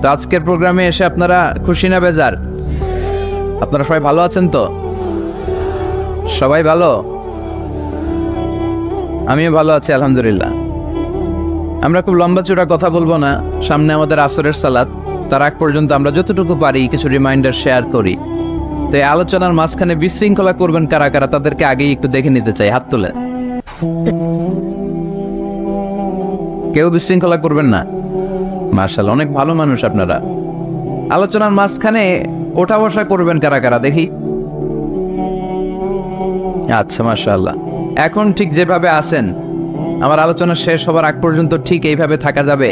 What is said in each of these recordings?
তো আজকের প্রোগ্রামে এসে আপনারা খুশি না বেজার? আপনারা সবাই ভালো আছেন তো? সবাই ভালো? আমিও ভালো আছি, আলহামদুলিল্লাহ। আমরা খুব লম্বা চূড়া কথা বলব না, সামনে আমাদের আসরের সালাত। তার আগ পর্যন্ত আমরা যতটুকু পারি কিছু রিমাইন্ডার শেয়ার করি। তো এই আলোচনার মাঝখানে বিশৃঙ্খলা করবেন কারা কারা, তাদেরকে আগেই একটু দেখে নিতে চাই, হাত তুলে। কেউ বিশৃঙ্খলা করবেন না। মার্শাল, অনেক ভালো মানুষ আপনারা। আলোচনার মাঝখানে ওঠা বসা করবেন কারা কারা, দেখি। আচ্ছা মার্শাল্লাহ। এখন ঠিক যেভাবে আছেন, আমার আলোচনা শেষ হবার আগ পর্যন্ত ঠিক এইভাবে থাকা যাবে?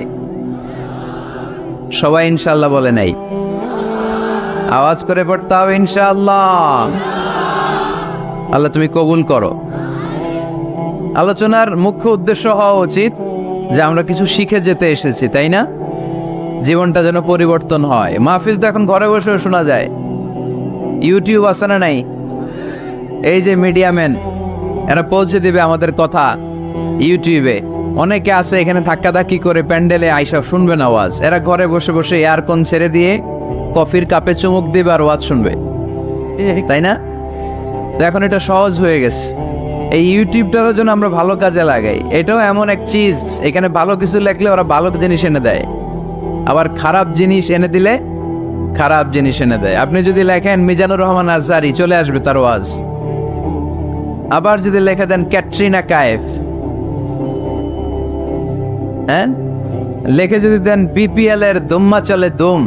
সবাই ইনশাল্লাহ বলে নাই। আওয়াজ করে পড়তে হবে, ইনশাআল্লাহ। আল্লাহ, তুমি কবুল করো। আলোচনার মুখ্য উদ্দেশ্য হওয়া উচিত যে আমরা কিছু শিখে যেতে এসেছি, তাই না? জীবনটা যেন পরিবর্তন হয়। মাহফিল তো এখন ঘরে বসেও শোনা যায়। ইউটিউব আছে না নাই? এই যে মিডিয়াম্যান এরা পৌঁছে দিবে আমাদের কথা ইউটিউবে অনেকে আছে এখানে ধাক্কাধাক্কি করে প্যান্ডেলে আইসা শুনবেন আওয়াজ। এরা ঘরে বসে বসে এয়ারকন ছেড়ে দিয়ে কফির কাপে চুমুক দিবে আর ওয়াজ শুনবে। তাই না? তো এখন এটা সহজ হয়ে গেছে। এই ইউটিউবটারও জন্য আমরা ভালো কাজে লাগাই। এটাও এমন এক চিজ এখানে ভালো কিছু লেখলে ওরা ভালো জিনিস এনে দেয়। আবার খারাপ জিনিস এনে দিলে খারাপ জিনিস এনে দেয়। আপনি যদি লেখেন, মিজানুর রহমান আজহারি, চলে আসবে তার ওয়াজ। আবার যদি লেখে দেন, ক্যাটরিনা কায়েফ। হ্যাঁ? লেখে যদি দেন বিপিএল এর দুম্মা চলে দুম।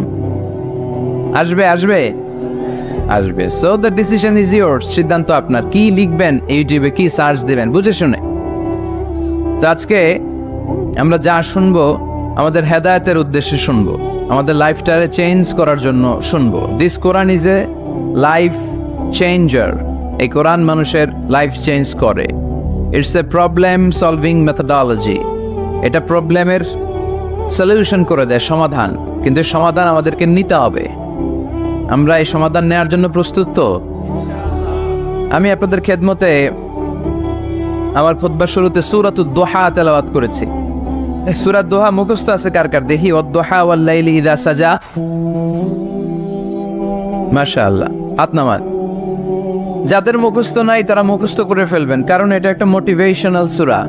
আসবে আসবে? আসবে। So the decision is your সিদ্ধান্ত আপনার। কি লিখবেন ইউটিউবে, কি সার্চ দিবেন? বুঝে শুনে। তো আজকে আমরা যা শুনব আমাদের হেদায়েতের উদ্দেশ্যে শুনব। আমাদের লাইফটারে চেঞ্জ করার জন্য শুনব। This Quran is a life changer এই কোরআন মানুষের লাইফ চেঞ্জ করে। It's a problem solving methodology এটা প্রবলেমের সলিউশন করে দেয়, সমাধান। কিন্তু সমাধান আমাদেরকে নিতে হবে। আমরা এই সমাধান নেওয়ার জন্য প্রস্তুত তো? আমি আপনাদের খেদমতে আমার খোদবার শুরুতে সুরাত দোহা তেলাওয়াত করেছি। সুরাত দোহা মুখস্থ আছে কার কার? দেখি ও দোহা ওয়াল্লাইলি ইদা সাজা। মাশাআল্লাহ, হাত নামান। যাদের মুখস্থ নাই, তারা মুখস্থ করে ফেলবেন, কারণ এটা একটা মোটিভেশনাল সুরা।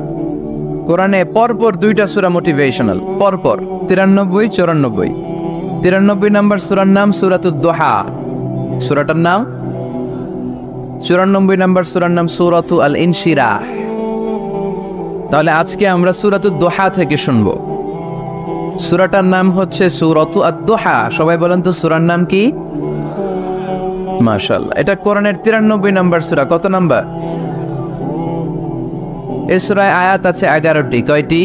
কোরআনে পরপর দুইটা সুরা মোটিভেশনাল পরপর, তিরানব্বই, চৌরানব্বই। তিরানব্বই নাম্বার সুরার নাম সুরাতুদ দোহা সুরাটার নাম? চুরানব্বই নাম্বার সুরার নাম সুরাতু আল ইনশিরা তাহলে আজকে আমরা সুরাতুদ দোহা থেকে শুনব। সুরাটার নাম হচ্ছে সুরাতু দোহা সবাই বলেন তো সুরার নাম কি? মাশাল্লাহ এটা কোরআনের তিরানব্বই নাম্বার সুরা। কত নাম্বার? এ সুরায় আয়াত আছে এগারোটি। কয়টি?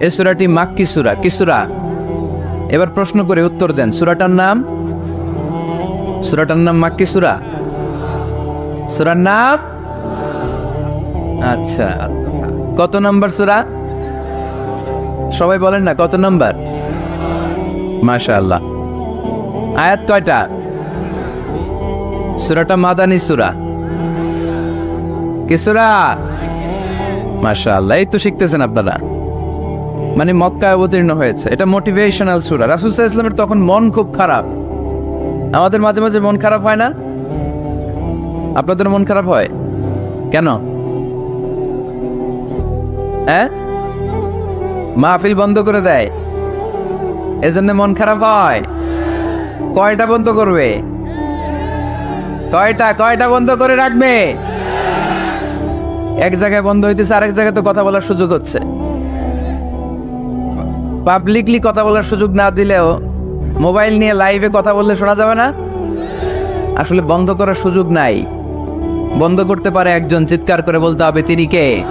এ সুরাটি মাক্কি সুরা। কি সুরা? এবার প্রশ্ন করে উত্তর দেন। সুরাটার নাম? সুরাটার নাম মাক্কি সুরা। সুরার নাম? আচ্ছা। কত নাম্বার সুরা? সবাই বলেন না, কত নাম্বার? মাশাআল্লাহ। আয়াত কয়টা? সুরাটা মাদানী সুরা। কি সুরা? মাশাআল্লাহ, এই তো শিখতেছেন আপনারা। মানে মক্কা অবতীর্ণ হয়েছে। এটা মোটিভেশনাল সুরা। রাসুল ইসলামের তখন মন খুব খারাপ। আমাদের মাঝে মাঝে মন খারাপ হয় না? আপনাদের মন খারাপ হয়? কেন? হ্যাঁ? মাহফিল বন্ধ করে দেয়। এজন্য মন খারাপ হয়। কয়টা বন্ধ করবে? কয়টা কয়টা বন্ধ করে রাখবে? এক জায়গায় বন্ধ হইতেছে, আরেক জায়গায় তো কথা বলার সুযোগ হচ্ছে। পাবলিকলি কথা বলার সুযোগ না দিলেও মোবাইল নিয়ে লাইভে কথা বললে শোনা যাবে না? আসলে বন্ধ করার সুযোগ নাই। বন্ধ করতে পারে একজন, চিৎকার করে বলতে হবে, তিনি কে?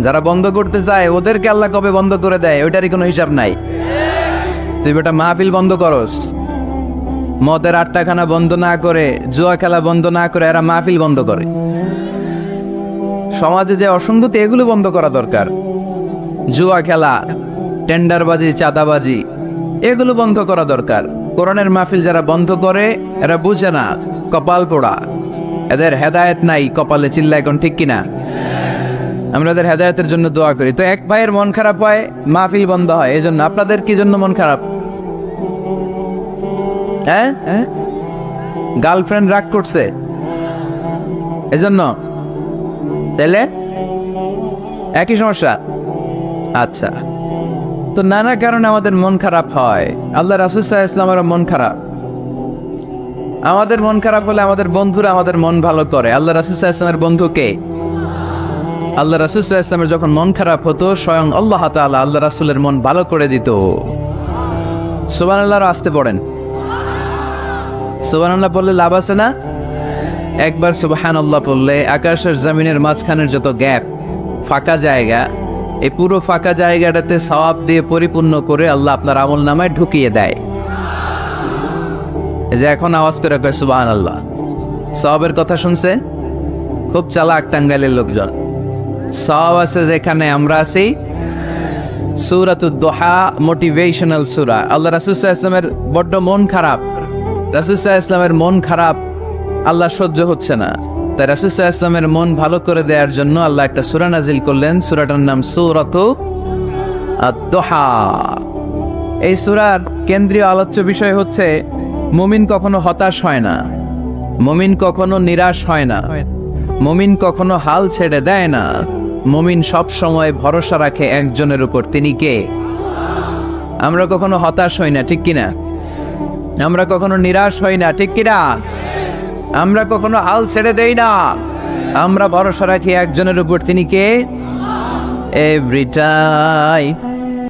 যারা বন্ধ করতে চায়, ওদেরকে আল্লাহ কবে বন্ধ করে দেয়? ওইটারই কোনো হিসাব নাই। তুই বেটা মাহফিল বন্ধ করস। মদের আটটাখানা বন্ধ না করে, জুয়া খেলা বন্ধ না করে, এরা মাহফিল বন্ধ করে। সমাজে যে অসঙ্গতি, এগুলো বন্ধ করা দরকার। জুয়া খেলা, টেন্ডারবাজি, চাঁদাবাজি, এগুলো বন্ধ করা দরকার। কোরআনের মাহফিল যারা বন্ধ করে, এরা বুঝে না, কপাল পোড়া। এদের হেদায়েত নাই, কপালে চিল্লা এখন ঠিক কিনা? আমরা হেদায়তের জন্য দোয়া করি। তো এক ভাইয়ের মন খারাপ হয়, মাহফিল বন্ধ হয় এই জন্য আপনাদের কি জন্য মন খারাপ? হ্যাঁ? গার্লফ্রেন্ড রাগ করছে। এজন্য? তাহলে একই সমস্যা? আচ্ছা। তো নানা কারণে আমাদের মন খারাপ হয়। আল্লাহ রাসুসাহ ইসলামের মন খারাপ। আমাদের মন খারাপ হলে আমাদের বন্ধুরা আমাদের মন ভালো করে। আল্লাহ রাসুসাহ ইসলামের বন্ধুকে আল্লাহ রাসুসাহ ইসলামের যখন মন খারাপ হতো, স্বয়ং আল্লাহ তাআলা আল্লাহ রাসুলের মন ভালো করে দিত। সুবান আল্লাহর আসতে পড়েন। সুবান আল্লাহ বললে লাভ আছে না? একবার সুবাহান আল্লাহ পড়লে আকাশের জমিনের মাঝখানের যত গ্যাপ, ফাঁকা জায়গা, এই পুরো ফাঁকা জায়গাটাতে সওয়াব দিয়ে পরিপূর্ণ করে আল্লাহ আপনার আমল নামায় ঢুকিয়ে দেয়। যে এখন আওয়াজ করে কয় সুবাহান আল্লাহ সওয়াবের কথা শুনছে খুব চালাক টাঙ্গাইলের লোকজন। সওয়াব আছে যেখানে আমরা আছি। সুরাতুদ দোহা মোটিভেশনাল সুরা। আল্লাহ রাসুসাহ ইসলামের বড্ড মন খারাপ। রাসুসাহ ইসলামের মন খারাপ, আল্লাহ সহ্য হচ্ছে না। তাই রাসুসাহ ইসলামের মন ভালো করে দেওয়ার জন্য আল্লাহ একটা সুরা নাজিল করলেন। সুরাটার নাম সুরত দোহা। এই সুরার কেন্দ্রীয় আলোচ্য বিষয় হচ্ছে, মুমিন কখনো হতাশ হয় না। মুমিন কখনো নিরাশ হয় না। মুমিন কখনো হাল ছেড়ে দেয় না। মমিন সব সময় ভরসা রাখে একজনের উপর, তিনি কে? আমরা কখনো হতাশ হই না, ঠিক কিনা? আমরা কখনো নিরাশ হই না, ঠিক কিনা? আমরা কখনো হাল ছেড়ে দেই না। আমরা ভরসা রাখি একজনের উপর, তিনি কে? Every time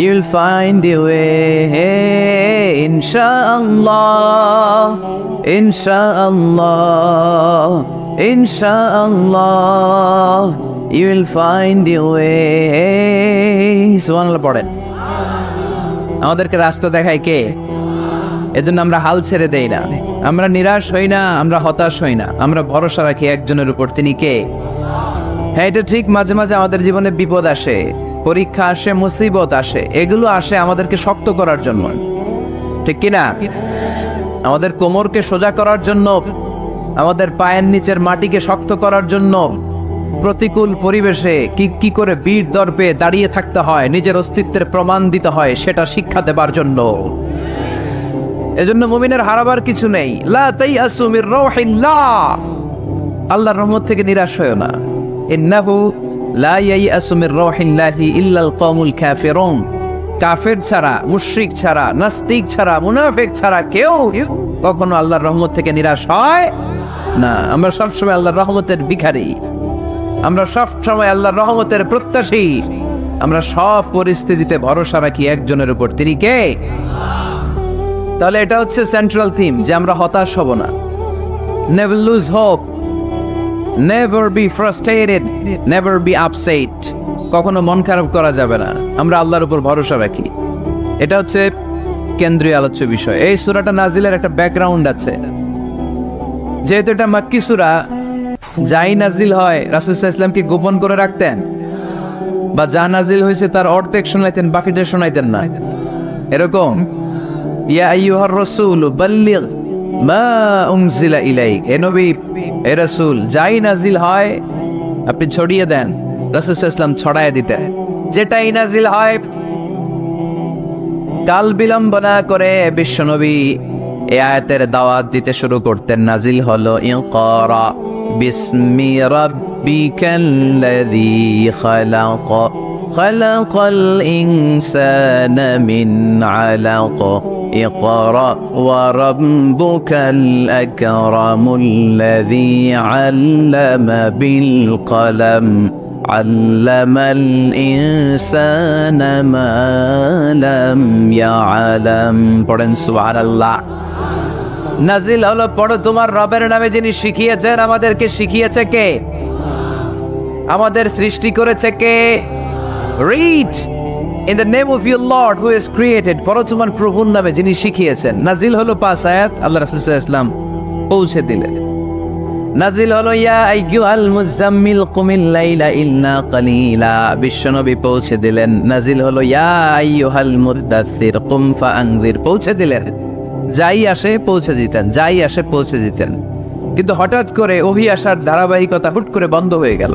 you'll find your way. Inshallah, Inshallah, Inshallah. You will find your way. সুবহানাল্লাহ পড়েন। আমাদেরকে রাস্তা দেখায় কে? এজন্য আমরা হাল ছেড়ে দেই না। আমরা নিরাশ হই না আমরা হতাশ হই না। আমরা ভরসা রাখি একজনের উপর। তিনি কে? হ্যাঁ এটা ঠিক। মাঝে মাঝে আমাদের জীবনে বিপদ আসে। পরীক্ষা আসে, মুসিবত আসে, এগুলো আসে আমাদেরকে শক্ত করার জন্য। ঠিক কিনা? আমাদের কোমরকে সোজা করার জন্য, আমাদের পায়ের নিচের মাটিকে শক্ত করার জন্য প্রতিকূল পরিবেশে কি কি করে বীর দর্পে দাঁড়িয়ে থাকতে হয়, নিজের অস্তিত্বের প্রমাণ দিতে হয়, সেটা শিক্ষা দেবার জন্য। এজন্য মুমিনের হারাবার কিছু নেই। লা তাইয়াসু মির রাউহিল্লাহ আল্লাহর রহমত থেকে নিরাশ হয়ো না। ইন্নাহু কাফের ছাড়া, মুশরিক ছাড়া, নাস্তিক ছাড়া, মুনাফিক ছাড়া কেউ কখনো আল্লাহর রহমত থেকে নিরাশ হয় না। আমরা সবসময় আল্লাহর রহমতের ভিখারি। আমরা সব সময় আল্লাহর রহমতের প্রত্যাশী। আমরা সব পরিস্থিতিতে ভরসা রাখি একজনের উপর। তিনি কে? তাহলে এটা হচ্ছে সেন্ট্রাল থিম যে আমরা হতাশ হব না। Never lose hope never be frustrated never be upset কখনো মন খারাপ করা যাবে না। আমরা আল্লাহর উপর ভরসা রাখি। এটা হচ্ছে কেন্দ্রীয় আলোচ্য বিষয়। এই সুরাটা নাজিলের একটা ব্যাকগ্রাউন্ড আছে। যেহেতু এটা মাক্কি সুরা, যাই নাজিল হয় রাসুলসাহ ইসলাম কি গোপন করে রাখতেন? বা যা নাজিল হয়েছে তার অর্ধেক শোনাইতেন বাকিটা শোনাইতেন না। এরকম, ইয়া আইয়ুহার রাসূল, বাল্লিগ মা উনজিলা ইলাইক হে নবী হে রাসূল যাই নাজিল হয় আপনি ছড়িয়ে দেন রাসূল সাল্লাল্লাহু আলাইহি ওয়াসাল্লাম ছড়ায় দিতেন যেটাই নাজিল হয় কাল বিলম্ব না করে বিশ্বনবী এ আয়াতের দাওয়াত দিতে শুরু করতেন নাজিল হলো ইকরা বিসমি রাব্বিকাল্লাযী খালাক خلق الإنسان من علق اقرأ وربك الأكرم الذي علم بالقلم علم الإنسان ما لم يعلم পড়েন সুবহানাল্লাহ নাজিল হলো পড়ো তোমার রবের নামে যিনি শিখিয়েছেন আমাদেরকে শিখিয়েছে কে আমাদের সৃষ্টি করেছে কে read in the name of your lord who is created তোমার প্রভুর নামে যিনি শিখিয়েছেন, নাজিল হলো পাঁচ আয়াত, আল্লাহ রাসূল ওয়াসাল্লাম পৌঁছে দিলেন। নাজিল হলো, ইয়া আইয়ুহাল মুজাম্মিল কুমিল লাইলা ইল্লা কালিলা। বিশ্বনবী পৌঁছে দিলেন। নাজিল হলো, ইয়া পৌঁছে দিলেন। যাই আসে, পৌঁছে দিতেন, যাই আসে, পৌঁছে দিতেন। কিন্তু হঠাৎ করে ওহি আসার ধারাবাহিকতা হুট করে বন্ধ হয়ে গেল।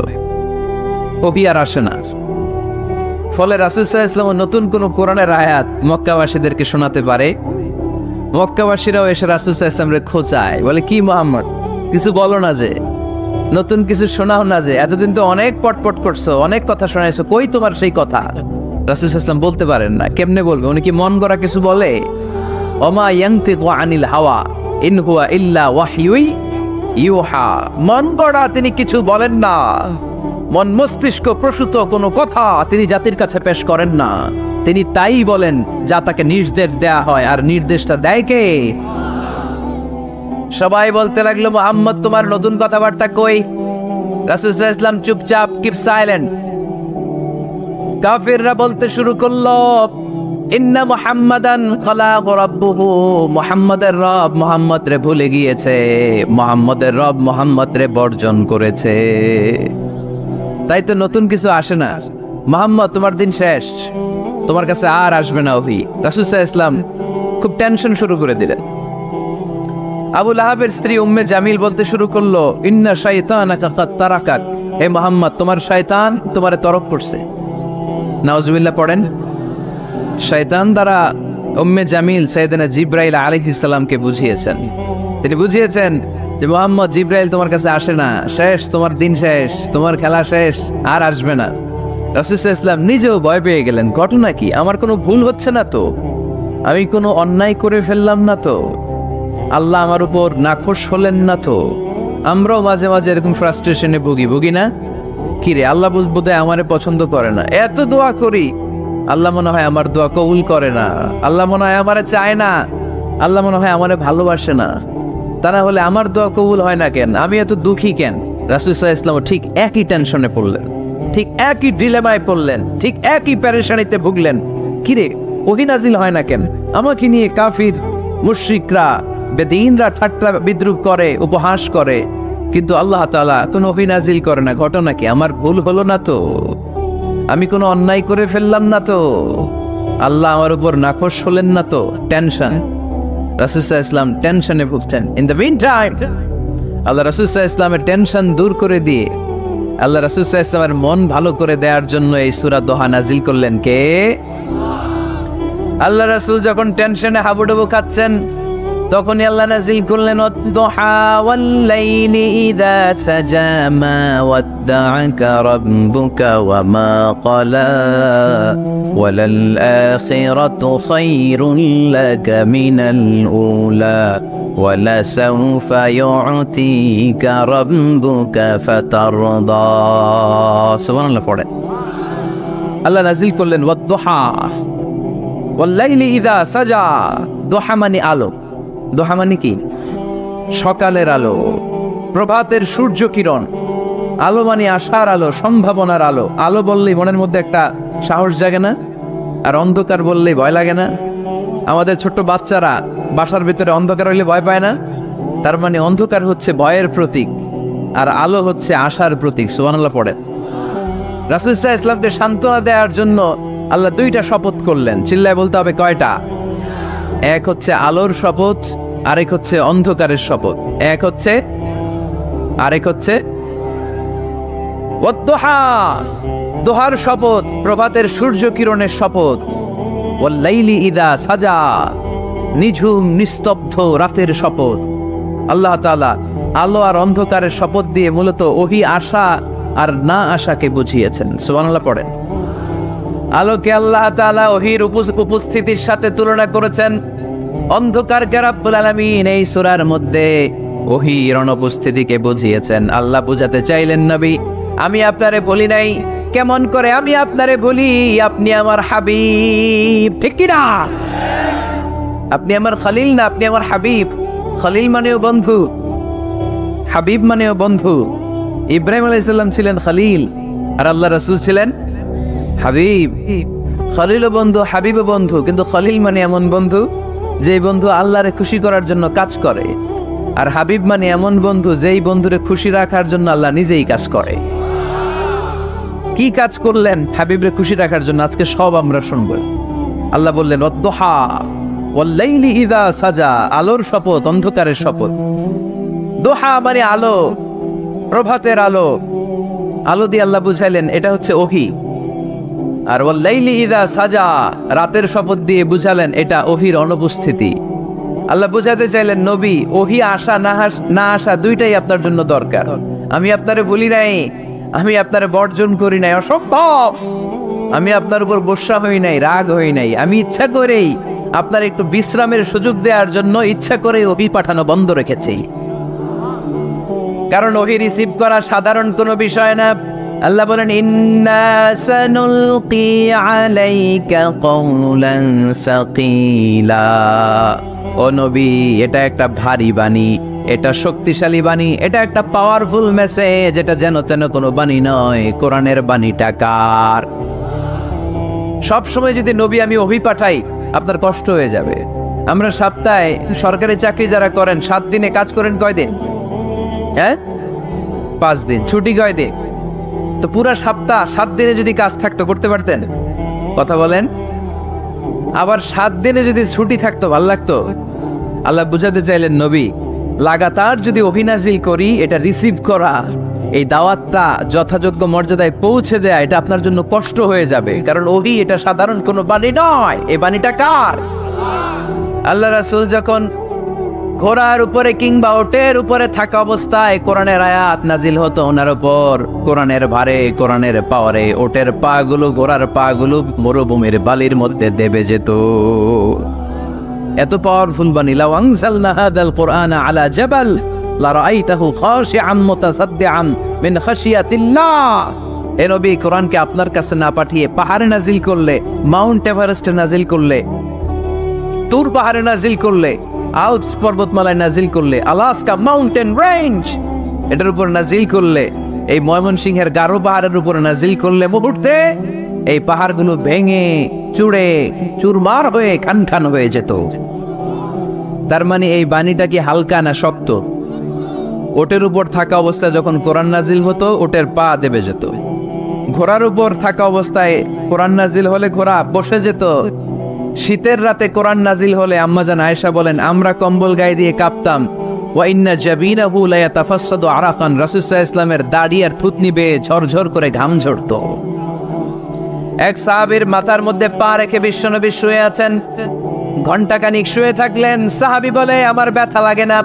ওহি আর আসে না। ফলে রাসুল সাল্লাহ ইসলাম নতুন কোন কোরআনের আয়াত মক্কাবাসীদেরকে শোনাতে পারে? মক্কাবাসীরাও এসে রাসুল সাল্লাহ ইসলামরে খোঁচায় বলে, কি মোহাম্মদ? কিছু বলো না যে, নতুন কিছু শোনাও না যে, এতদিন তো অনেক পটপট করছ, অনেক কথা শোনাইছো, কই তোমার সেই কথা? রাসুল ওয়াসাল্লাম বলতে পারেন না। কেমনে বলবে? উনি কি মন গড়া কিছু বলে? অমা ইয়াংতিকু আনিল হাওয়া, ইন হুয়া ইল্লা ওয়াহয়ুই ইউহা। মন গড়া তিনি কিছু বলেন না। মন মস্তিষ্ক প্রসূত কোনো কথা তিনি জাতির কাছে পেশ করেন না। তিনি তাই বলেন, যা তাকে নির্দেশ দেয়া হয় আর নির্দেশটা দেয় কে? সবাই বলতে লাগল, মোহাম্মদ, তোমার নতুন কথাবার্তা কই? রাসুল ইসলাম চুপচাপ, কিপ সাইলেন্ট। কাফিররা বলতে শুরু করল, ইন্না মুহাম্মাদান খালাক রাব্বুহু। মুহাম্মাদের রব মুহাম্মদ রে ভুলে গিয়েছে। মুহাম্মদের রব মুহাম্মদ রে বর্জন করেছে। তাই তো নতুন কিছু আসে না। মোহাম্মদ, তোমার দিন শেষ। তোমার কাছে আর আসবে না, অভি। রাসুল ইসলাম খুব টেনশন শুরু করে দিলেন। আবু লাহাবের স্ত্রী উম্মে জামিল বলতে শুরু করল, ইন্না শাইতান তারাকাক। হে মোহাম্মদ, তোমার শয়তান তোমারে তরক করছে। নাউজুবিল্লাহ পড়েন। শয়তান দ্বারা উম্মে জামিল সৈয়দনা জিব্রাইল আলাইহিস সালামকে বুঝিয়েছেন। তিনি বুঝিয়েছেন যে মোহাম্মদ জিব্রাইল তোমার কাছে আসে না, শেষ, তোমার দিন শেষ, তোমার খেলা শেষ, আর আসবে না। রাসূল ইসলাম নিজেও ভয় পেয়ে গেলেন, ঘটনা কি? আমার কোনো ভুল হচ্ছে না তো? আমি কোনো অন্যায় করে ফেললাম না তো? আল্লাহ আমার উপর নাখোশ হলেন না তো? আমরাও মাঝে মাঝে এরকম ফ্রাস্ট্রেশনে ভুগি ভুগি না? কিরে আল্লাহ বোধ- বোধহয় আমারে পছন্দ করে না। এত দোয়া করি, আল্লাহ মনে হয় আমার দোয়া কবুল করে না। আল্লাহ মনে হয় আমারে চায় না। আল্লাহ মনে হয় আমারে ভালোবাসে না। তা না হলে আমার দোয়া কবুল হয় না কেন? আমি এত দুঃখী কেন? রাসুল ইসলাম ঠিক একই টেনশনে পড়লেন। ঠিক একই ডিলেমায় পড়লেন। ঠিক একই প্যারেশানিতে ভুগলেন। কিরে ওহিনাজিল হয় না কেন? আমাকে নিয়ে কাফির, মুশ্রিকরা বেদিনরা ঠাট্টা বিদ্রুপ করে, উপহাস করে। কিন্তু আল্লাহ তাআলা কোনো অভিনাজিল করে না। ঘটনা কি? আমার ভুল হলো না তো? আমি কোনো অন্যায় করে ফেললাম না তো? আল্লাহ আমার উপর নাখোশ হলেন না তো? টেনশন রাসুসাহ ইসলাম টেনশনে ভুগছেন। ইন দ্য মিন টাইম আল্লাহ রাসুসাহ ইসলামের টেনশন দূর করে দিয়ে আল্লাহ রাসুসাহ ইসলামের মন ভালো করে দেওয়ার জন্য এই সুরা দোহা নাজিল করলেন কে? আল্লাহ রাসূল যখন টেনশনে হাবুডুবু খাচ্ছেন, তখনই আল্লাহ নাজিল করলেন দোহা ওয়াল্লাইলি ইযা সাজা মা ওয়াদ্দাআকা রাব্বুকা ওয়া মা ক্বালা ওয়ালাল আখিরাতু খায়রুন লাকা মিনাল উলা ولسوف يعطيك ربك فترضى سبحان الله পড়ে আল্লাহ নাজিল করলেন ওয়াদ্দোহা ওয়াল্লাইলি ইদা সাজা দোহা মানে আলো দোহা মানে কি সকালের আলো প্রভাতের সূর্য কিরণ আলো মানে আশার আলো, সম্ভাবনার আলো। আলো বললেই মনের মধ্যে একটা সাহস জাগে না, আর অন্ধকার বললেই ভয় লাগে না। আমাদের ছোট্ট বাচ্চারা বাসার ভিতরে অন্ধকার হইলে ভয় পায় না। তার মানে অন্ধকার হচ্ছে ভয়ের প্রতীক, আর আলো হচ্ছে আশার প্রতীক, সুবহানাল্লাহ পড়ে রাসুল ইসলাম ইসলামকে সান্ত্বনা দেওয়ার জন্য আল্লাহ দুইটা শপথ করলেন। চিল্লায় বলতে হবে কয়টা? এক হচ্ছে আলোর শপথ, আরেক হচ্ছে অন্ধকারের শপথ। এক হচ্ছে, আরেক হচ্ছে ওয়াদ্দোহা, দোহার শপথ, প্রভাতের সূর্য কিরণের শপথ। ওয়াল্লাইলি ইদা সাজা, নিঝুম, নিস্তব্ধ রাতের শপথ। আল্লাহ তাআলা আলো আর অন্ধকারের শপথ দিয়ে মূলত ওহি আশা আর না আশাকে বুঝিয়েছেন। সুবহানাল্লাহ পড়েন। আলোকে আল্লাহ তাআলা ওহির উপস- উপস্থিতির সাথে তুলনা করেছেন। অন্ধকার রাব্বুল আলামিন এই সূরার মধ্যে ওহির অনুপস্থিতিকে বুঝিয়েছেন। আল্লাহ বুঝাতে চাইলেন নবী আমি আপনারে বলি নাই। কেমন করে আমি আপনারে বলি, আপনি আমার হাবিব। ঠিক না? আপনি আমার খলিল না, আপনি আমার হাবিব। খলিল মানেও বন্ধু, হাবিব মানেও বন্ধু। ইব্রাহিম আলাইসাল্লাম ছিলেন খলিল, আর আল্লাহ রসুল ছিলেন হাবিব। খলিল বন্ধু হাবিব বন্ধু, কিন্তু খলিল মানে এমন বন্ধু যে বন্ধু আল্লাহরে খুশি করার জন্য কাজ করে, আর হাবিব মানে এমন বন্ধু যেই বন্ধুরে খুশি রাখার জন্য আল্লাহ নিজেই কাজ করে। কি কাজ করলেন হাবিবরে খুশি রাখার জন্য আজকে সব আমরা শুনব। আল্লাহ বললেন, অদ্দোহা, ওয়াল্লাইলি ইদা সাজা, আলোর শপথ, অন্ধকারের শপথ। দোহা মানে আলো, প্রভাতের আলো। আলো দিয়ে আল্লাহ বুঝাইলেন, এটা হচ্ছে ওহি। আর ওয়াল্লাইলি ইদা সাজা, রাতের শপথ দিয়ে বুঝালেন, এটা ওহির অনুপস্থিতি। আল্লাহ বুঝাতে চাইলেন, নবী, ওহি, আসা, না না আসা দুইটাই আপনার জন্য দরকার। আমি আপনারে বলি নাই আমি আপনারে বর্জন করি নাই, অসম্ভব। আমি আপনার উপর গোসা হই নাই, রাগ হই নাই। আমি ইচ্ছা করেই আপনার একটু বিশ্রামের সুযোগ দেওয়ার জন্য ইচ্ছা করে অভি পাঠানো বন্ধ রেখেছি। কারণ ওহি রিসিভ করা সাধারণ কোনো বিষয় না। আল্লাহ বলেন, ইন্না সানুলকি আলাইকা কওলান সাকিলা। ও নবী, এটা একটা ভারী বাণী। এটা শক্তিশালী বাণী, এটা একটা পাওয়ারফুল মেসেজ এটা যেন তেন কোনো বাণী নয়, কোরআনের বাণীটা কার? সব সময় যদি নবী আমি অভি পাঠাই, আপনার কষ্ট হয়ে যাবে। আমরা সপ্তাহে সরকারি চাকরি যারা করেন, সাত দিনে কাজ করেন কয় দিন? হ্যাঁ? পাঁচ দিন। ছুটি কয় দিন? তো পুরা সপ্তাহ, সাত দিনে যদি কাজ থাকতো, করতে পারতেন? কথা বলেন। আবার সাত দিনে যদি ছুটি থাকতো, ভালো লাগতো? আল্লাহ বুঝাতে চাইলেন, নবী লাগাতার যদি অভিনাজিল করি, এটা রিসিভ করা, এই দাওয়াতটা যথাযোগ্য মর্যাদায় পৌঁছে দেয়া, এটা আপনার জন্য কষ্ট হয়ে যাবে। কারণ ওহি এটা সাধারণ কোনো বাণী নয়। এই বাণীটা কার? আল্লাহ রাসূল যখন ঘোড়ার উপরে কিংবা ওটের উপরে থাকা অবস্থায় কোরআনের আয়াত নাজিল হতো, ওনার উপর কোরআনের ভারে, কোরআনের পাওয়ারে, ওটের পা গুলো ঘোড়ার পা গুলো মরুভূমির বালির মধ্যে দেবে যেত। এত পাওয়ারফুল বাণী, লাউ আনজালনা হাদাল কোরআন আলা জাবাল লারাআইতাহু খাশিআম মুতাসাদ্দিআন মিন খাশিয়াতিল্লাহ। এ নবী কোরআনকে আপনার কাছে না পাঠিয়ে পাহাড়ে নাজিল করলে, মাউন্ট এভারেস্টে নাজিল করলে, তুর পাহাড়ে নাজিল করলে, আলপস পর্বতমালায় নাজিল করলে, আলাস্কা মাউন্টেন রেঞ্জ, এটার উপর নাজিল করলে, এই ময়মনসিংহের গারো পাহাড়ের উপর নাজিল করলে মুহূর্তে এই পাহাড়গুলো ভেঙে চুড়ে চুরমার হয়ে খান খান হয়ে যেত। তার মানে এই বাণীটা কি হালকা না শক্ত? ওটের উপর থাকা অবস্থায় যখন কোরআন নাজিল হতো, ওটের পা দেবে যেত। ঘোড়ার উপর থাকা অবস্থায় কোরআন নাজিল হলে ঘোড়া বসে যেত। শীতের রাতে কোরআন নাজিল হলে আম্মাজান আয়েশা বলেন, আমরা কম্বল গায়ে দিয়ে কাঁপতাম। ওয়া ইন্না জাবিনাহু লা ইয়াতাফাসসাদু আরাকান রাসূল সাল্লাল্লাহু আলাইহি ওয়াসাল্লামের দাড়ি আর থুতনি বেয়ে ঝরঝর করে ঘাম ঝরতো। এক সাহাবীর মাথার মধ্যে পা রেখে বিশ্বনবী শুয়ে আছেন। ঘন্টাখানিক শুয়ে থাকলেন, সাহাবি বলে, আমার ব্যথা লাগে না।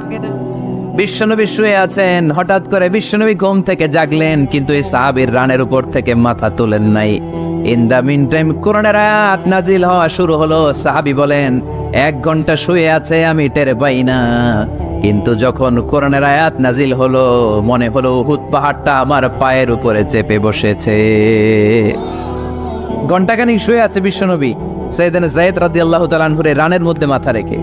বিশ্বনবী শুয়ে আছেন। হঠাৎ করে বিশ্বনবী ঘুম থেকে জাগলেন, কিন্তু এই সাহাবীর রানের উপর থেকে মাথা তোলেন নাই। ইন দা মিন টাইম কোরআনের আয়াত নাজিল হওয়া শুরু হলো, সাহাবী বলেন। এক ঘণ্টা শুয়ে আছে, আমি টের পাই না। কিন্তু যখন কোরআনের আয়াত নাজিল হলো, মনে হলো, উহুদ পাহাড়টা আমার পায়ের উপরে চেপে বসেছে। ঘন্টাখানিক শুয়ে আছে বিশ্বনবী, সৈয়দান জায়েদ রাদিয়াল্লাহু তাআলা আনহুরে রানের মধ্যে মাথা রেখে।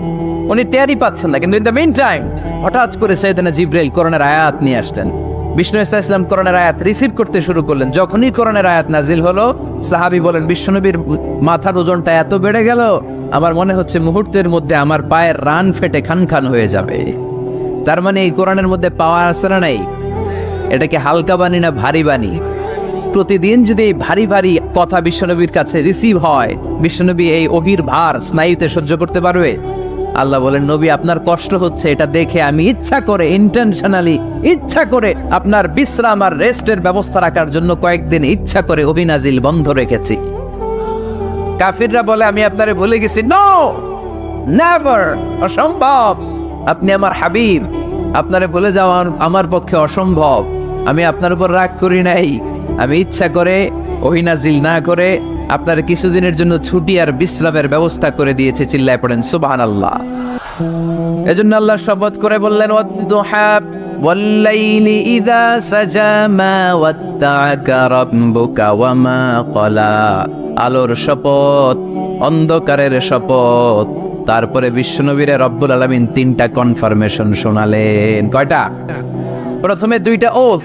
উনি টেরই পাচ্ছেন না, কিন্তু ইন দ্য মিন টাইম হঠাৎ করে সৈয়দানা জিব্রাইল কোরআনের আয়াত নিয়ে আসতেন বিষ্ণু ইসা ইসলাম কোরআনের আয়াত রিসিভ করতে শুরু করলেন। যখনই কোরআনের আয়াত নাজিল হলো, সাহাবী বলেন, বিশ্বনবীর মাথার ওজনটা এত বেড়ে গেল, আমার মনে হচ্ছে মুহূর্তের মধ্যে আমার পায়ের রান ফেটে খান খান হয়ে যাবে। তার মানে এই কোরআনের মধ্যে পাওয়া আছে না নাই? এটাকে হালকা বাণী না ভারী বাণী? প্রতিদিন যদি এই ভারী ভারী কথা বিশ্বনবীর কাছে রিসিভ হয়, বিশ্বনবী এই অহির ভার স্নায়ুতে সহ্য করতে পারবে? আল্লাহ বলেন, নবী, আপনার কষ্ট হচ্ছে, এটা দেখে আমি ইচ্ছা করে ইন্টেনশনালি ইচ্ছা করে আপনার বিশ্রাম আর রেস্টের ব্যবস্থা রাখার জন্য কয়েকদিন ইচ্ছা করে অভিনাজিল বন্ধ রেখেছি। কাফিররা বলে, আমি আপনারে ভুলে গেছি। নো নেভার অসম্ভব! আপনি আমার হাবিব। আপনারে ভুলে যাওয়া আমার পক্ষে অসম্ভব। আমি আপনার উপর রাগ করি নাই। আমি ইচ্ছা করে ওহিনাজিল না করে, আপনার কিছুদিনের জন্য ছুটি আর বিশ্রামের ব্যবস্থা করে দিয়েছে চিল্লায় পড়েন সুবাহান আল্লাহ এজন্য আল্লাহ শপথ করে বললেন ইযা সাজা মা ওয়াত্তাআকা রাব্বুকা ওয়া মা ক্বালা। আলোর শপথ, অন্ধকারের শপথ। তারপরে বিশ্বনবীরে রব্বুল আলামিন তিনটা কনফার্মেশন শোনালেন। কয়টা? প্রথমে দুইটা ওথ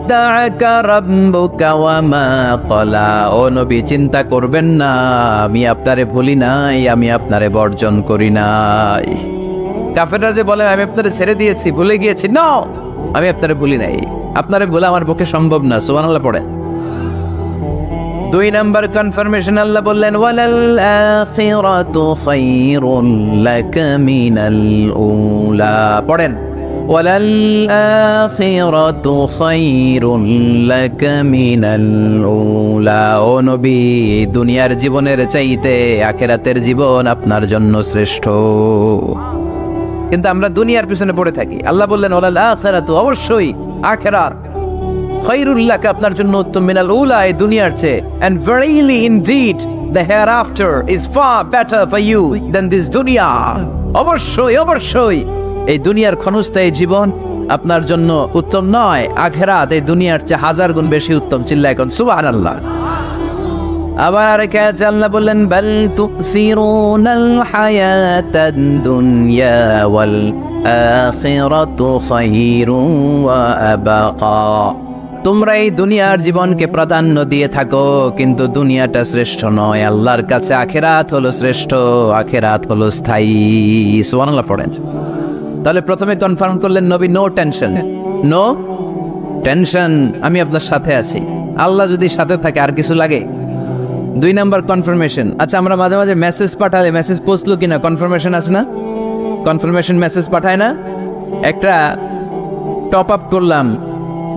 ওয়াদ্দাআকা রাব্বুকা ওয়া মা ক্বালা চিন্তা করবেন না, আমি আপনারে ভুলি নাই, আমি আপনারে বর্জন করি নাই। কাফেররা যে বলে, আমি আপনারে ছেড়ে দিয়েছি, ভুলে গিয়েছি, নো! আমি আপনারে ভুলি নাই। আপনারে ভুলে আমার পক্ষে সম্ভব না, সুবহানাল্লাহ পড়ে দুই নাম্বার কনফার্মেশন আল্লাহ বললেন, ওয়ালাল আখিরাতু খায়রুন লাকা মিনাল উলা। পড়েন। আখিরাতু খায়রুন লাকা মিনাল উলা ও নবী, দুনিয়ার জীবনের চাইতে আখিরাতের জীবন আপনার জন্য শ্রেষ্ঠ। কিন্তু আমরা দুনিয়ার পিছনে পড়ে থাকি। আল্লাহ বললেন ওয়ালাল আখিরাতু অবশ্যই আখিরাত। খৈরুল্লাহকে আপনার জন্য উত্তম মিনাল উলা দুনিয়ার চেয়ে। And verily indeed, the hereafter is far better for you than this দুনিয়া। অবশ্যই অবশ্যই। এই দুনিয়ার ক্ষণস্থায়ী জীবন আপনার জন্য উত্তম নয়। আখেরাত এই দুনিয়ার চেয়ে হাজার গুণ বেশি উত্তম চিল্লা এখন সুবহানাল্লাহ। আবার আরেকে আছে? আল্লাহ বললেন, বাল তুসিরুনাল হায়াতাদ দুনিয়া ওয়াল আখিরাতু খায়রুন ওয়া আবাকা। তোমরা এই দুনিয়ার জীবনকে প্রাধান্য দিয়ে থাকো, কিন্তু দুনিয়াটা শ্রেষ্ঠ নয়। আল্লাহর কাছে আখেরাত হলো শ্রেষ্ঠ, আখেরাত হলো স্থায়ী। সুবহানাল্লাহ পড়েন। তাহলে প্রথমে কনফার্ম করলেন নবী নো টেনশন নো টেনশন আমি আপনার সাথে আছি। আল্লাহ যদি সাথে থাকে, আর কিছু লাগে? দুই নাম্বার কনফার্মেশন আচ্ছা আমরা মাঝে মাঝে মেসেজ পাঠালে মেসেজ পৌঁছলো কিনা? কনফার্মেশন আছে না? কনফার্মেশন মেসেজ পাঠায় না? একটা টপ আপ করলাম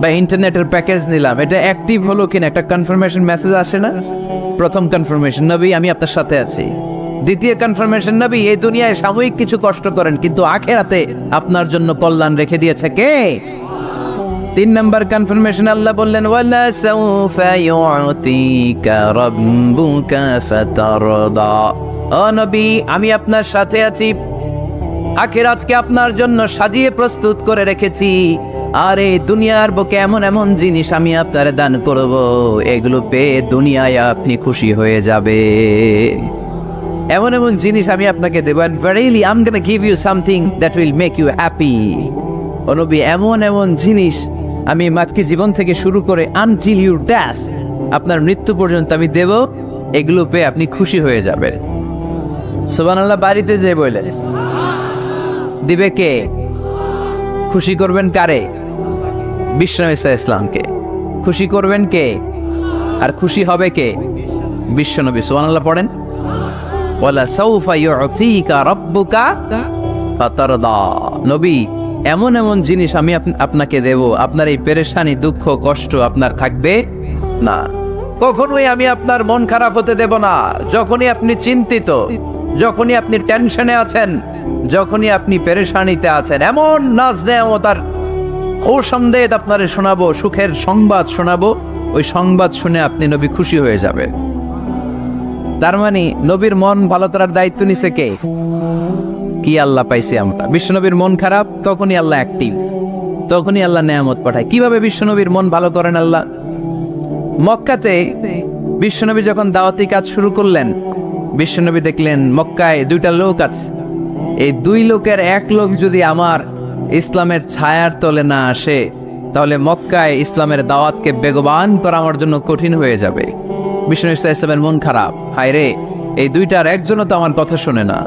বা ইন্টারনেটের প্যাকেজ নিলাম। এটা অ্যাক্টিভ হলো কিনা? একটা কনফার্মেশন মেসেজ আসে না? প্রথম কনফার্মেশন নবী, আমি আপনার সাথে আছি। দ্বিতীয় কনফার্মেশন নবী, এই দুনিয়ায় সাময়িক কিছু কষ্ট করেন, কিন্তু আখেরাতে আপনার জন্য কল্যাণ রেখে দিয়েছে কে? তিন নাম্বার কনফার্মেশন আল্লাহ বললেন, ওয়ালা সাউফা ইউতিকা রাব্বুকা ফাতারদা। ও নবী, আমি আপনার সাথে আছি। আখিরাতকে আপনার জন্য সাজিয়ে প্রস্তুত করে রেখেছি। আর এই দুনিয়ার বুকে এমন এমন জিনিস আমি আপনার দান করব, এগুলো পেয়ে দুনিয়ায় আপনি খুশি হয়ে যাবে এমন এমন জিনিস আমি আপনাকে দেবো, and verily I'm gonna give you something that will make you happy. ও নবী, এমন এমন জিনিস আমি মাক্কি জীবন থেকে শুরু করে আনটিল ইউ ড্যাশ আপনার মৃত্যু পর্যন্ত আমি দেব, এগুলো পেয়ে আপনি খুশি হয়ে যাবেন। সোবান আল্লাহ বাড়িতে যে বলে, দিবে কে? খুশি করবেন কারে? ইসা ইসলামকে খুশি করবেন কে? আর খুশি হবে কে? বিশ্বনবী সুবহানাল্লাহ, পড়েন। নবী, এমন এমন জিনিস আমি আপ- আপনাকে দেব, আপনার এই পেরেশানি, দুঃখ, কষ্ট আপনার থাকবে না। কখনোই আমি আপনার মন খারাপ হতে দেব না। যখনই আপনি চিন্তিত, যখনই আপনি টেনশনে আছেন, যখনই আপনি পেরেশানিতে আছেন, এমন নাচ দেয় তার সন্দেহ আপনারে শোনাবো, সুখের সংবাদ শোনাবো, ওই সংবাদ শুনে আপনি নবী খুশি হয়ে যাবে তার মানে নবীর মন ভালো করার দায়িত্ব নিছে কে? কি আল্লাহ পাইছি আমরা? বিশ্বনবীর মন খারাপ, তখনই আল্লাহ অ্যাক্টিভ তখনই আল্লাহ নেয়ামত পাঠায়। কীভাবে বিশ্বনবীর মন ভালো করেন আল্লাহ? মক্কাতে বিশ্বনবী যখন দাওয়াতি কাজ শুরু করলেন, বিশ্বনবী দেখলেন মক্কায় দুইটা লোক আছে। এই দুই লোকের এক লোক যদি আমার ইসলামের ছায়ার তলে না আসে, তাহলে মক্কায় ইসলামের দাওয়াতকে বেগবান করা আমার জন্য কঠিন হয়ে যাবে। বিষ্ণু ইসলামের মন খারাপ। হায় রে, এই দুইটার একজনও তো আমার কথা শোনে না।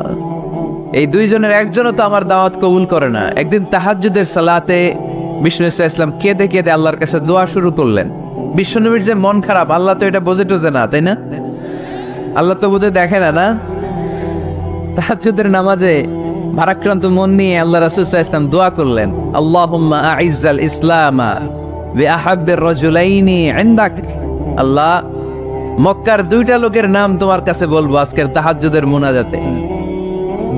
এই দুইজনের একজনও তো আমার দাওয়াত কবুল করে না। একদিন তাহাজ্জুদের সালাতে বিষ্ণু ইসলাম কেঁদে কেঁদে আল্লাহর কাছে দোয়া শুরু করলেন। বিশ্বনবীর যে মন খারাপ, আল্লাহ তো এটা বোঝে টোজে না, তাই না? আল্লাহ তো বোধহয় দেখে না না? তাহাজ্জুদের নামাজে ভারাক্রান্ত মন নিয়ে আল্লাহ আলাইহি ওয়াসাল্লাম দোয়া করলেন, আল্লাহুম্মা আইজ্জাল ইসলামা বিআহাব্বির রাজুলাইনি ইনদাক। আল্লাহ মক্কার দুইটা লোকের নাম তোমার কাছে বলব আজকের তাহাজ্জুদের মোনাজাতে।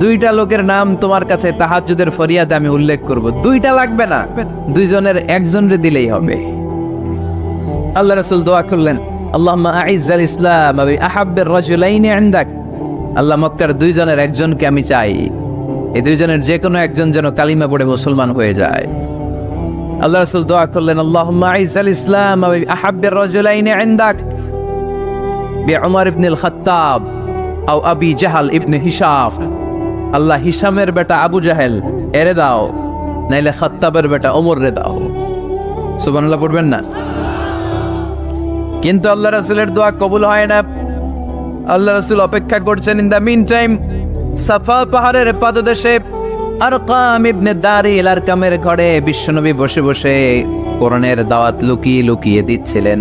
দুইটা লোকের নাম তোমার কাছে তাহাজ্জুদের ফরিয়াদে আমি উল্লেখ করব। দুইটা লাগবে না, দুইজনের একজনরে দিলেই হবে। আল্লাহ রাসূল দোয়া করলেন, আল্লাহুম্মা আইজ্জাল ইসলাম ওয়া আহাব্বির রাজুলাইনি ইনদাক। আল্লাহ মক্কার দুইজনের একজনকে আমি চাই। এই দুইজনের যে কোনো একজন যেন কালিমা পড়ে মুসলমান হয়ে যায়। আল্লাহ রাসূল দোয়া করলেন, আল্লাহুম্মা আইজ্জাল ইসলাম ওয়া আহাব্বির রাজুলাইনি ইনদাক। বিউমর ইবনে আল খাত্তাব আও আবি জাহাল ইবনে হিসাফ আল্লাহ হিসামের বেটা আবু জাহেল, এরে দাও, নাইলে খাত্তাবের বেটা ওমর রে দাও। সুবহানাল্লাহ, পড়বেন না? কিন্তু আল্লাহ রাসূলের দোয়া কবুল হয় না। আল্লাহ রাসূল অপেক্ষা করছেন, in the mean time Safa পাহাড়ের পাদদেশে আর কাম ইবনে দারিল আর কামের ঘরে বিশ্বনবী বসে বসে কোরআনের দাওয়াত লুকিয়ে লুকিয়ে দিচ্ছিলেন।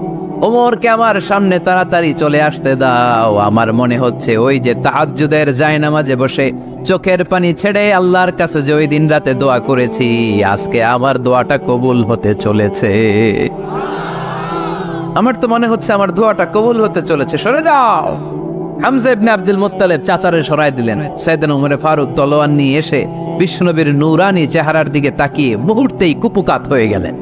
ওমরকে আমার সামনে তাড়াতাড়ি চলে আসতে দাও। আমার মনে হচ্ছে ওই যে তাহাজ্জুদের জায়নামাজে বসে চোখের পানি ছেড়ে আল্লাহর কাছে যে ওই দিন রাতে দোয়া করেছি, আজকে আমার দোয়াটা কবুল হতে চলেছে। আমার তো মনে হচ্ছে আমার দোয়াটা কবুল হতে চলেছে। সরে যাও। হামজা ইবনে আব্দুল মুত্তালিব চাচারে সরাই দিলেন। সাইয়েদনা উমরে ফারুক তলোয়ার নিয়ে এসে বিষ্ণুনবীর নূরানি চেহারার দিকে তাকিয়ে মুহূর্তেই কুপুকাত হয়ে গেলেন।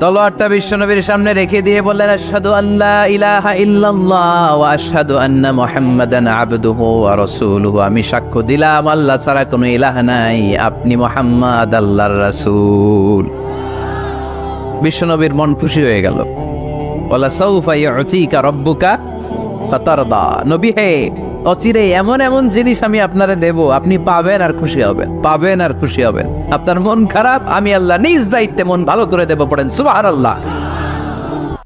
তলোয়ারটা বিশ্বনবীর সামনে রেখে দিয়ে বললেন, আশহাদু আল্লাহ ইলাহা ইল্লাল্লাহ ওয়া আশহাদু আন্না মুহাম্মাদান আবদুহু ওয়া রাসূলুহু। আমি সাক্ষ্য দিলাম, আল্লাহ ছাড়া কোনো ইলাহ নাই, আপনি মুহাম্মদ আল্লাহর রাসূল। বিশ্বনবীর মন খুশি হয়ে গেল। ওয়ালা সাউফা ইউতিকা রাব্বুকা ফাতারদা। নবী হে অচিরে এমন এমন জিনিস আমি আপনারে দেব, আপনি পাবেন আর খুশি হবেন, পাবেন আর খুশি হবেন। আপনার মন খারাপ, আমি আল্লাহ নিজ দায়িত্বে মন ভালো করে দেবো, পড়েন সুবহানাল্লাহ।